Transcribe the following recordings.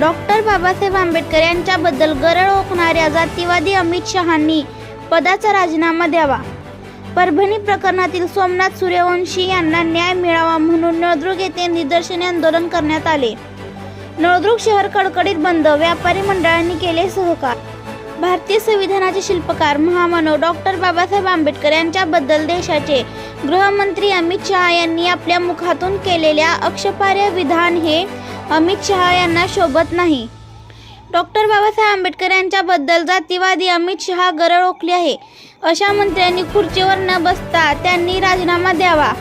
Doctor Babasaheb Ambedkar यांच्याबद्दल गरळ ओकणाऱ्या जातीवादी अमित शहांनी पदाचा राजीनामा द्यावा. परभणी प्रकरणातील सोमनाथ सूर्यवंशी यांना न्याय मिळावा म्हणून नळदुर्ग येथे निदर्शने आंदोलन करण्यात आले. नळदुर्ग शहर कडकडीत बंद व्यापारी मंडळांनी केले सहकार. भारतीय संविधानाचे शिल्पकार महामानव डॉक्टर बाबासाहेब आंबेडकर यांच्याबद्दल देशाचे गृहमंत्री अमित शहा यांनी आपल्या मुखातून केलेल्या अक्षपार्य विधान हे अमित शहा यांना शोभत नाही. डॉक्टर बाबासाहेब आंबेडकर यांच्याबद्दल जातीवादी अमित शहा गरळ ओखली आहे. अशा मंत्र्यांनी खुर्चीवर न बसता त्यांनी राजीनामा द्यावा.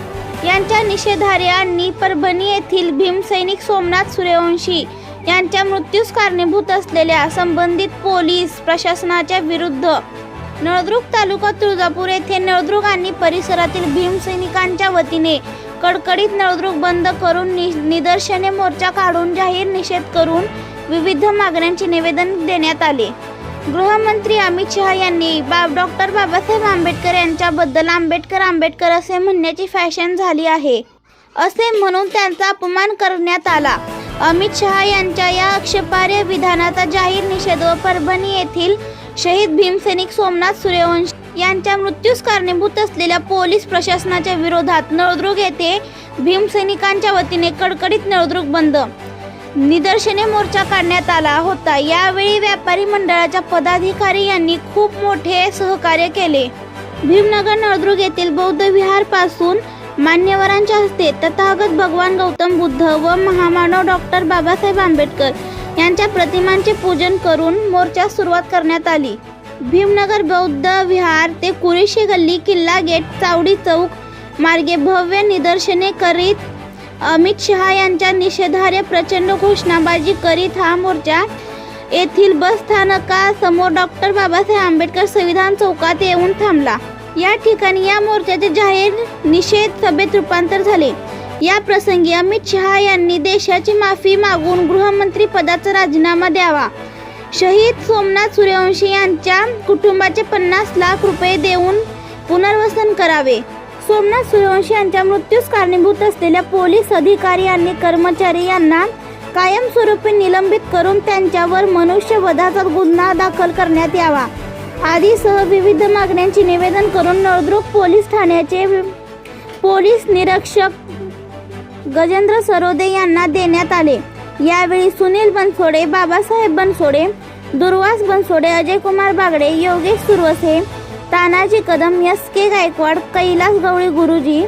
यांच्या निषेधार्यांनी आणि परभणी येथील भीमसैनिक सोमनाथ सूर्यवंशी यांच्या मृत्यूस कारणीभूत असलेल्या संबंधित पोलीस प्रशासनाच्या विरुद्ध नळदुर्ग तालुका तुळजापूर येथे नळदुर्ग आणि परिसरातील भीमसैनिकांच्या वतीने कडकडीत नळदुर्ग बंद करून नि निदर्शने मोर्चा काढून जाहीर निषेध करून विविध मागण्यांचे निवेदन देण्यात आले. गृहमंत्री अमित शहा यांनी बा डॉक्टर बाबासाहेब आंबेडकर यांच्याबद्दल आंबेडकर आंबेडकर असे म्हणण्याची फॅशन झाली आहे. असे म्हणून त्यांचा अपमान करण्यात आला. अमित शहा यांच्या या आक्षेपार्ह विधानाचा जाहीर निषेध व परभणी येथील शहीद भीमसैनिक सोमनाथ सूर्यवंशी यांच्या मृत्यूस कारणीभूत असलेल्या पोलीस प्रशासनाच्या विरोधात नळदुर्ग येथे भीमसैनिकांच्या वतीने कडकडीत नळदुर्ग बंद. निदर्शने मोर्चा काढण्यात आला होता. यावेळी व्यापारी मंडळाच्या पदाधिकारी यांनी खूप मोठे सहकार्य केले. भीमनगर नळदुर्ग येथील बौद्ध विहारपासून मान्यवरांच्या हस्ते तथागत भगवान गौतम बुद्ध व महामानव डॉक्टर बाबासाहेब आंबेडकर यांच्या प्रतिमांचे पूजन करून मोर्चास सुरुवात करण्यात आली. भीमनगर बौद्ध विहार ते कुरेशी गल्ली किल्ला गेट चावडी चौक मार्गे भव्य निदर्शने करीत अमित शहा यांच्या निषेधार्ह प्रचंड घोषणाबाजी करीत हा मोर्चा. येथील बस स्थानकासमोर डॉक्टर बाबासाहेब आंबेडकर संविधान चौकात येऊन थांबला. या ठिकाणी या मोर्चाचे जाहीर निषेध सभेत रूपांतर झाले. या प्रसंगी अमित शहा यांनी देशाची माफी मागून गृहमंत्री पदाचा राजीनामा द्यावा. शहीद सोमनाथ सूर्यवंशी यांच्या कुटुंबाचे पन्नास लाख रुपये देऊन पुनर्वसन करावे. सोमनाथ सूर्यवंशी यांच्या मृत्यूस कारणीभूत असलेल्या पोलीस अधिकारी आणि कर्मचारी यांना कायमस्वरूपी निलंबित करून त्यांच्यावर मनुष्यवधाचा गुन्हा दाखल करण्यात यावा. आदीसह विविध मागण्यांची निवेदन करून नळदुर्ग पोलीस ठाण्याचे पोलीस निरीक्षक गजेंद्र सरोदे यांना देण्यात आले. यावेळी सुनील बनसोडे बाबासाहेब बनसोडे दुर्वास बनसोडे अजय कुमार बागडे योगेश सुरवसे तानाजी कदम एस के गायकवाड कैलास गवळी गुरुजी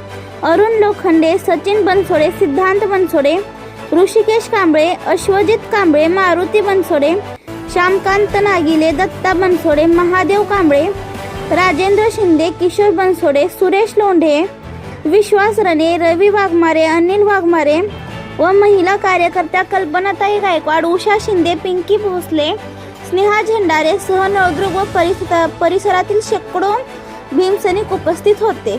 अरुण लोखंडे सचिन बनसोडे सिद्धांत बनसोडे ऋषिकेश कांबळे अश्वजित कांबळे मारुती बनसोडे श्यामकांत नागिले दत्ता बनसोडे महादेव कांबळे राजेंद्र शिंदे किशोर बनसोडे सुरेश लोंढे विश्वास रणे रवी वाघमारे अनिल वाघमारे व महिला कार्यकर्त्या कल्पनाताई गायकवाड उषा शिंदे पिंकी भोसले स्नेहा झेंडारे सह नळदुर्ग व परिस परिसरातील शेकडो भीमसैनिक उपस्थित होते.